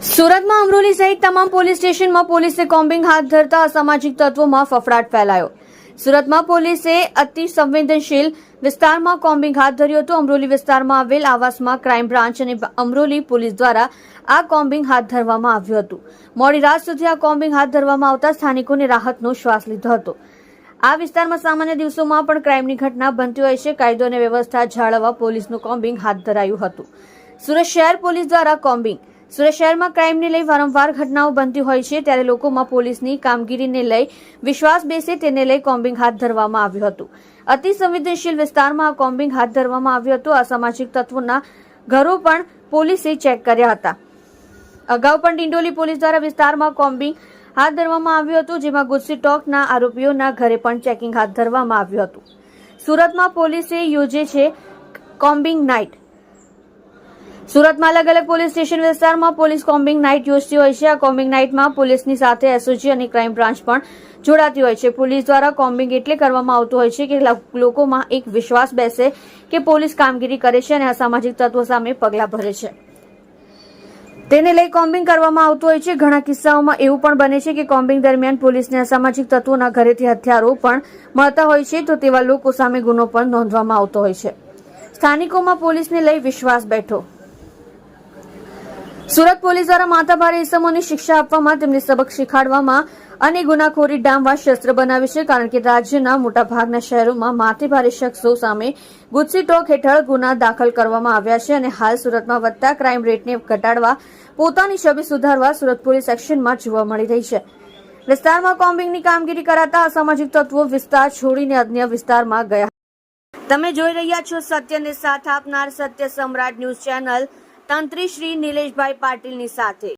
સુરતમાં અમરોલી સહિત તમામ પોલીસ સ્ટેશનમાં પોલીસે કોમ્બિંગ હાથ ધરતા અસામાજિક તત્વોમાં ફફડાટ ફેલાયો. સુરતમાં પોલીસે અતિ સંવેદનશીલ વિસ્તારમાં કોમ્બિંગ હાથ ધર્યું હતું. અમરોલી વિસ્તારમાં આવેલ આવાસમાં ક્રાઇમ બ્રાન્ચ અને અમરોલી પોલીસ દ્વારા આ કોમ્બિંગ હાથ ધરવામાં આવ્યું હતું. મોડી રાત સુધી આ કોમ્બિંગ હાથ ધરવામાં આવતા સ્થાનિકોને રાહતનો શ્વાસ લીધો હતો. આ વિસ્તારમાં સામાન્ય દિવસોમાં પણ ક્રાઇમની ઘટના બનતી હોય છે. કાયદો અને વ્યવસ્થા જાળવવા પોલીસનું કોમ્બિંગ હાથ ધરાયું હતું. સુરત શહેર પોલીસ દ્વારા કોમ્બિંગ સુરત શહેરમાં ક્રાઇમને લઈ વારંવાર ઘટનાઓ બનતી હોય છે, ત્યારે લોકોમાં પોલીસની કામગીરીને લઈ વિશ્વાસ બેસે તેને લઈ કોમ્બિંગ હાથ ધરવામાં આવ્યું હતું. અતિ સંવેદનશીલ વિસ્તારમાં આ કોમ્બિંગ હાથ ધરવામાં આવ્યું હતું. અસામાજિક તત્વોના ઘરો પણ પોલીસે ચેક કર્યા હતા. અગાઉ પણ ડિંડોલી પોલીસ દ્વારા વિસ્તારમાં કોમ્બિંગ હાથ ધરવામાં આવ્યું હતું, જેમાં ગુસ્સી ટોકના આરોપીઓના ઘરે પણ ચેકિંગ હાથ ધરવામાં આવ્યું હતું. સુરતમાં પોલીસે યોજે છે કોમ્બિંગ નાઇટ. સુરતમાં અલગ અલગ પોલીસ સ્ટેશન વિસ્તારમાં પોલીસ કોમ્બિંગ નાઇટ યોજતી હોય છે. આ કોમ્બિંગ નાઇટમાં પોલીસની સાથે એસઓજી અને ક્રાઇમ બ્રાન્ચ પણ જોડાતી હોય છે. પોલીસ દ્વારા કોમ્બિંગ એટલે કરવામાં આવતું હોય છે કે લોકોમાં એક વિશ્વાસ બેસે કે પોલીસ કામગીરી કરે છે અને અસામાજિક તત્વો સામે પગલાં ભરે છે. તેને લઈ કોમ્બિંગ કરવામાં આવતું હોય છે. ઘણા કિસ્સાઓમાં એવું પણ બને છે કે કોમ્બિંગ દરમિયાન પોલીસને અસામાજિક તત્વોના ઘરેથી હથિયારો પણ મળતા હોય છે, તો તેવા લોકો સામે ગુનો પણ નોંધવામાં આવતો હોય છે. સ્થાનિકોમાં પોલીસને લઈ વિશ્વાસ બેઠો. સુરત પોલીસ દ્વારા માથાભારે ઇસમોની શિક્ષા આપવામાં તેમને સબક શીખવાડવામાં અને ગુનાખોરી ડામવા શસ્ત્ર બનાવે છે, કારણ કે રાજ્યના મોટાભાગના શહેરોમાં માથેભારે શખ્સો સામે ગુજસી ટોક હેઠળ ગુના દાખલ કરવામાં આવ્યા છે અને હાલ સુરતમાં વધતા ક્રાઇમ રેટને ઘટાડવા પોતાની છબી સુધારવા સુરત પોલીસ એક્શનમાં જોવા મળી રહી છે. વિસ્તારમાં કોમ્બિંગની કામગીરી કરાતા અસામાજિક તત્વો વિસ્તાર છોડીને અન્ય વિસ્તારમાં ગયા. તમે જોઈ રહ્યા છો સત્યને સાથ આપનાર સત્ય સમ્રાટ ન્યૂઝ ચેનલ તંત્રી શ્રી નિલેશભાઈ પાટીલની સાથે.